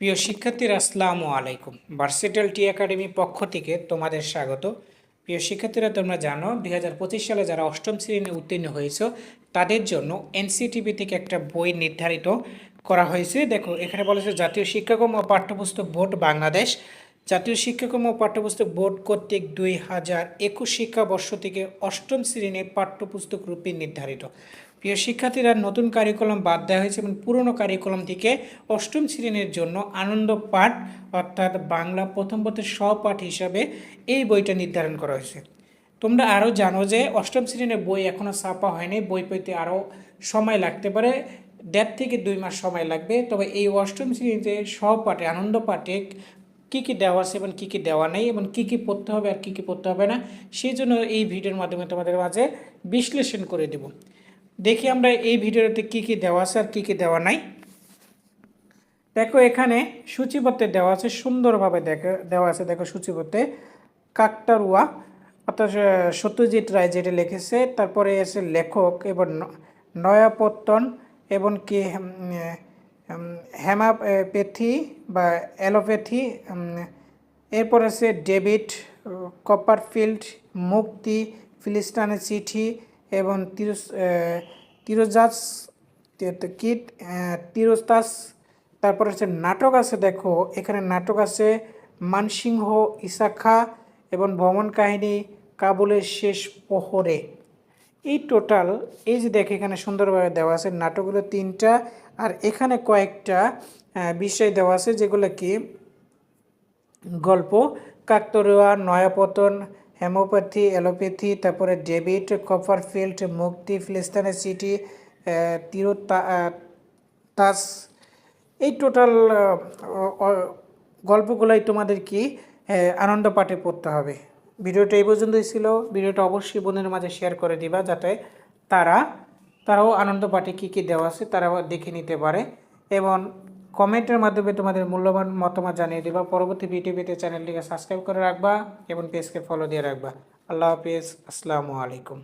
প্রিয় শিক্ষার্থীরা, আসসালামু আলাইকুম। ভার্সিটাল টি একাডেমি পক্ষ থেকে তোমাদের স্বাগত। প্রিয় শিক্ষার্থীরা, তোমরা জানো, দুই হাজার পঁচিশ সালে যারা অষ্টম শ্রেণি উত্তীর্ণ হয়েছে, তাদের জন্য এনসিটিভি থেকে একটা বই নির্ধারিত করা হয়েছে। দেখো, এখানে বলেছে জাতীয় শিক্ষাক্রম ও পাঠ্যপুস্তক বোর্ড বাংলাদেশ। জাতীয় শিক্ষাক্রম ও পাঠ্যপুস্তক বোর্ড কর্তৃক দুই হাজার একুশ শিক্ষাবর্ষ থেকে অষ্টম শ্রেণির পাঠ্যপুস্তক রূপে নির্ধারিত। প্রিয় শিক্ষার্থীরা, নতুন কারিকুলাম বাদ দেওয়া হয়েছে এবং পুরনো কারিকুলাম থেকে অষ্টম শ্রেণির জন্য আনন্দ পাঠ, অর্থাৎ বাংলা প্রথম পথের সহপাঠ হিসাবে এই বইটা নির্ধারণ করা হয়েছে। তোমরা আরও জানো যে অষ্টম শ্রেণির বই এখনও ছাপা হয়নি। বই পেতে আরও সময় লাগতে পারে, দেড় থেকে দুই মাস সময় লাগবে। তবে এই অষ্টম শ্রেণীতে সহপাঠে, আনন্দ পাঠে কী কী দেওয়া আছে এবং কী কী দেওয়া নেই এবং কী কী পড়তে হবে আর কী কী পড়তে হবে না, সেই জন্য এই ভিডিওর মাধ্যমে তোমাদের মাঝে বিশ্লেষণ করে দেব। দেখি আমরা এই ভিডিওতে কী কী দেওয়া আছে আর কী কী দেওয়া নাই। দেখো এখানে সূচিপত্রে দেওয়া আছে, সুন্দরভাবে দেখো, দেওয়া আছে, দেখো সূচিপত্রে কাকটারুয়া অর্থাৎ সত্যজিৎ রায় যেটা লিখেছে, তারপরে এসে লেখক এবং নয়াপত্তন এবং কি হেমাপ্যাথি বা অ্যালোপ্যাথি এরপর আছে ডেভিড কপারফিল্ড, মুক্তি, ফিলিস্তানের চিঠি এবং তিরুস তিরোজাস কিট তিরোস্তাস, তারপর হচ্ছে নাটক আছে দেখো, এখানে নাটক আছে মানসিংহ, ইসাখা এবং ভ্রমণ কাহিনী কাবুলের শেষ প্রহরে এই টোটাল, এই যে দেখে এখানে সুন্দরভাবে দেওয়া আছে, নাটকগুলো তিনটা আর এখানে কয়েকটা বিষয় দেওয়া আছে যেগুলো কি, গল্প, কাকতরুয়া, নয়াপতন হেমোপ্যাথি, অ্যালোপ্যাথি, তারপরে ডেভিড কপারফিল্ড, মুক্তি ফিলিস্তানের সিটি তিরো তাস। এই টোটাল গল্পগুলোই তোমাদের কি আনন্দ পাঠে পড়তে হবে। ভিডিওটা এই পর্যন্তই ছিল। ভিডিওটা অবশ্যই বোনের মাঝে শেয়ার করে দিবা যাতে তারা, তারাও আনন্দ পাঠে কী কী দেওয়া আছে তারা দেখে নিতে পারে। এবং কমেন্টের মাধ্যমে তোমাদের মূল্যবান মতামত জানিয়ে দেবা। পরবর্তী ভিডিও পেতে চ্যানেলটিকে সাবস্ক্রাইব করে রাখবা এবং পেজকে ফলো দিয়ে রাখবা। আল্লাহ হাফিজ। আসসালামু আলাইকুম।